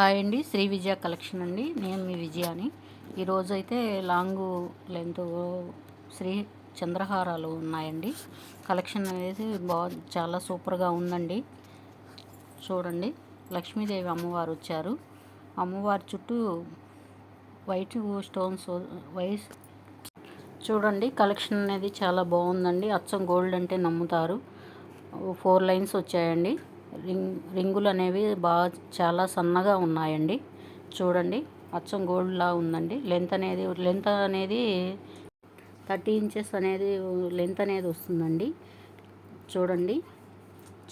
Hi అండి శ్రీ విజయ collection అండి. నేను మీ విజయాని. ఈరోజు అయితే లాంగ్ లెంత్ శ్రీ చంద్రహారాలు ఉన్నాయండి. కలెక్షన్ అనేది బా చాలా సూపర్గా ఉందండి. చూడండి లక్ష్మీదేవి అమ్మవారు వచ్చారు. అమ్మవారి చుట్టూ వైట్ స్టోన్స్ వైస్ చూడండి కలెక్షన్ అనేది చాలా బాగుందండి. అచ్చం గోల్డ్ అంటే నమ్ముతారు. ఫోర్ లైన్స్ వచ్చాయండి. రింగ్ రింగులు అనేవి బాగా చాలా సన్నగా ఉన్నాయండి. చూడండి అచ్చం గోల్డ్లా ఉందండి. లెంత్ అనేది లెంత్ అనేది థర్టీ ఇంచెస్ అనేది లెంత్ అనేది వస్తుందండి. చూడండి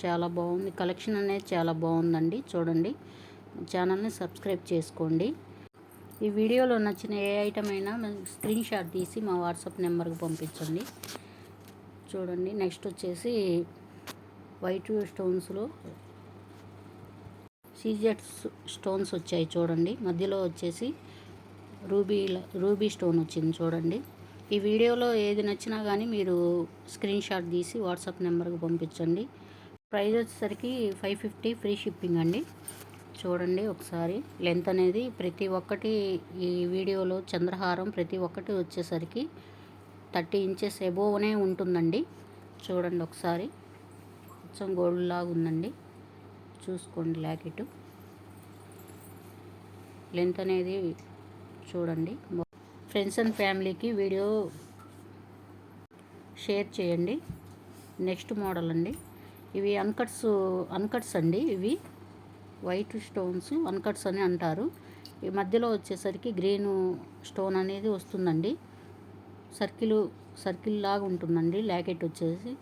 చాలా బాగుంది. కలెక్షన్ అనేది చాలా బాగుందండి. చూడండి ఛానల్ని సబ్స్క్రైబ్ చేసుకోండి. ఈ వీడియోలో నచ్చిన ఏ ఐటమ్ అయినా స్క్రీన్ షాట్ తీసి మా వాట్సాప్ నెంబర్కి పంపించండి. చూడండి నెక్స్ట్ వచ్చేసి వైట్ స్టోన్స్లో సీజెట్స్ స్టోన్స్ వచ్చాయి చూడండి. మధ్యలో వచ్చేసి రూబీ రూబీ స్టోన్ వచ్చింది చూడండి. ఈ వీడియోలో ఏది నచ్చినా కానీ మీరు స్క్రీన్ షాట్ తీసి వాట్సాప్ నెంబర్కి పంపించండి. ప్రైస్ వచ్చేసరికి ఫైవ్ ఫిఫ్టీ ఫ్రీ షిప్పింగ్ అండి. చూడండి ఒకసారి. లెంత్ అనేది ప్రతి ఒక్కటి ఈ వీడియోలో చంద్రహారం ప్రతి ఒక్కటి వచ్చేసరికి థర్టీ ఇంచెస్ ఎబోవ్నే ఉంటుందండి. చూడండి ఒకసారి. కొంచెం గోల్డ్ లాగా ఉందండి. చూసుకోండి లాకెట్. లెంత్ అనేది చూడండి. ఫ్రెండ్స్ అండ్ ఫ్యామిలీకి వీడియో షేర్ చేయండి. నెక్స్ట్ మోడల్ అండి. ఇవి అన్కట్స్ అన్కట్స్ అండి ఇవి. వైట్ స్టోన్స్ అన్కట్స్ అని అంటారు. ఈ మధ్యలో వచ్చేసరికి గ్రీన్ స్టోన్ అనేది వస్తుందండి. సర్కిల్ సర్కిల్ లాగా ఉంటుందండి. లాకెట్ వచ్చేసి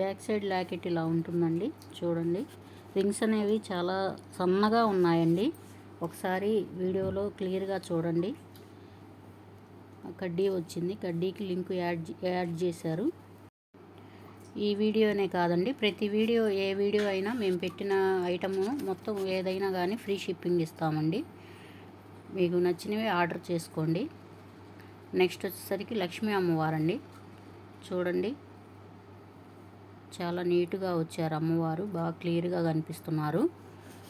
బ్యాక్ సైడ్ లాకెట్ ఇలా ఉంటుందండి. చూడండి. రింగ్స్ అనేవి చాలా సన్నగా ఉన్నాయండి. ఒకసారి వీడియోలో క్లియర్గా చూడండి. కడ్డీ వచ్చింది. కడ్డీకి లింక్ యాడ్ యాడ్ చేశారు. ఈ వీడియోనే కాదండి. ప్రతి వీడియో ఏ వీడియో అయినా మేము పెట్టిన ఐటము మొత్తం ఏదైనా కానీ ఫ్రీ షిప్పింగ్ ఇస్తామండి. మీకు నచ్చినవి ఆర్డర్ చేసుకోండి. నెక్స్ట్ వచ్చేసరికి లక్ష్మీ అమ్మవారండి. చూడండి. చాలా నీట్గా వచ్చారు అమ్మవారు. బాగా క్లియర్గా కనిపిస్తున్నారు.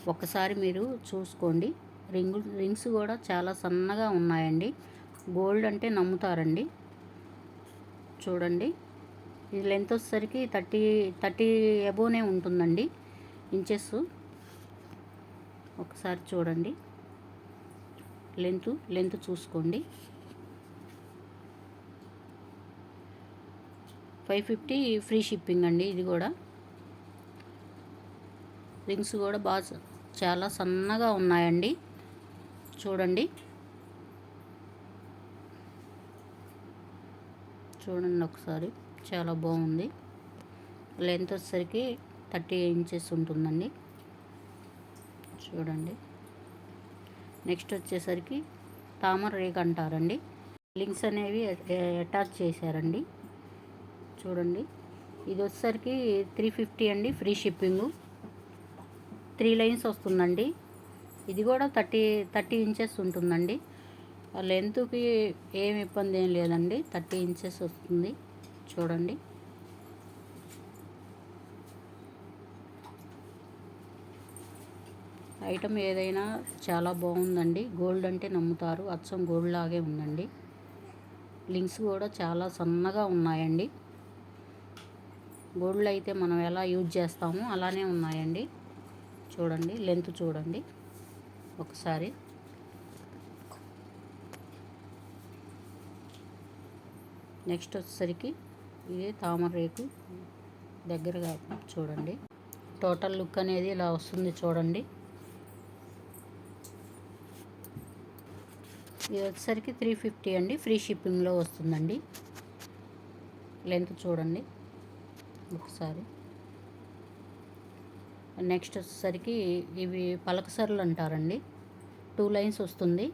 ఒకసారి మీరు చూసుకోండి. రింగు రింగ్స్ కూడా చాలా సన్నగా ఉన్నాయండి. గోల్డ్ అంటే నమ్ముతారండి. చూడండి. ఇది లెంత్ వచ్చేసరికి థర్టీ థర్టీ ఎబోనే ఉంటుందండి. ఇంచెస్. ఒకసారి చూడండి. లెంత్ లెంత్ చూసుకోండి. ఫైవ్ ఫిఫ్టీ ఫ్రీ షిప్పింగ్ అండి ఇది కూడా. రింగ్స్ కూడా బాగా చాలా సన్నగా ఉన్నాయండి. చూడండి. చూడండి ఒకసారి. చాలా బాగుంది. లెంత్ వచ్చేసరికి థర్టీ ఇంచెస్ ఉంటుందండి. చూడండి. నెక్స్ట్ వచ్చేసరికి తామర రేక్ అంటారండి. లింక్స్ అనేవి అటాచ్ చేశారండి. చూడండి. ఇది వచ్చేసరికి త్రీ ఫిఫ్టీ అండి ఫ్రీ షిప్పింగు త్రీ లైన్స్ వస్తుందండి. ఇది కూడా థర్టీ థర్టీ ఇంచెస్ ఉంటుందండి. లెంత్కి ఏమి ఇబ్బంది ఏం లేదండి. థర్టీ ఇంచెస్ వస్తుంది. చూడండి. ఐటమ్ ఏదైనా చాలా బాగుందండి. గోల్డ్ అంటే నమ్ముతారు. అచ్చం గోల్డ్ లాగే ఉందండి. లింక్స్ కూడా చాలా సన్నగా ఉన్నాయండి. గోల్డ్ అయితే మనం ఎలా యూజ్ చేస్తామో అలానే ఉన్నాయండి. చూడండి లెంత్ చూడండి. ఒకసారి. నెక్స్ట్ వచ్చేసరికి ఇది తామర రేకు దగ్గరగా చూడండి. టోటల్ లుక్ అనేది ఇలా వస్తుంది చూడండి. ఇది వచ్చేసరికి త్రీ ఫిఫ్టీ అండి. ఫ్రీ షిప్పింగ్లో వస్తుందండి. లెంత్ చూడండి. ఒకసారి. నెక్స్ట్ వచ్చేసరికి ఇవి పలకసరులు అంటారండి. టూ లైన్స్ వస్తుంది.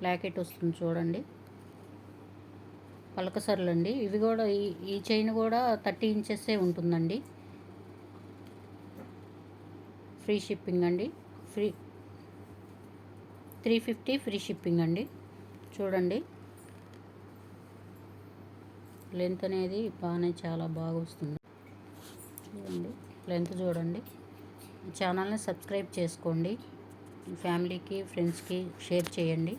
ప్లాకెట్ వస్తుంది చూడండి. పలకసరులు అండి ఇవి కూడా ఈ ఈ చైన్ కూడా థర్టీ ఇంచెస్సే ఉంటుందండి. ఫ్రీ షిప్పింగ్ అండి. Free three fifty free shipping అండి. చూడండి. లెంత్ అనేది బాగానే చాలా బాగా వస్తుంది. చూడండి లెంత్ చూడండి. ఛానల్ని సబ్స్క్రైబ్ చేసుకోండి. ఫ్యామిలీకి ఫ్రెండ్స్కి షేర్ చేయండి.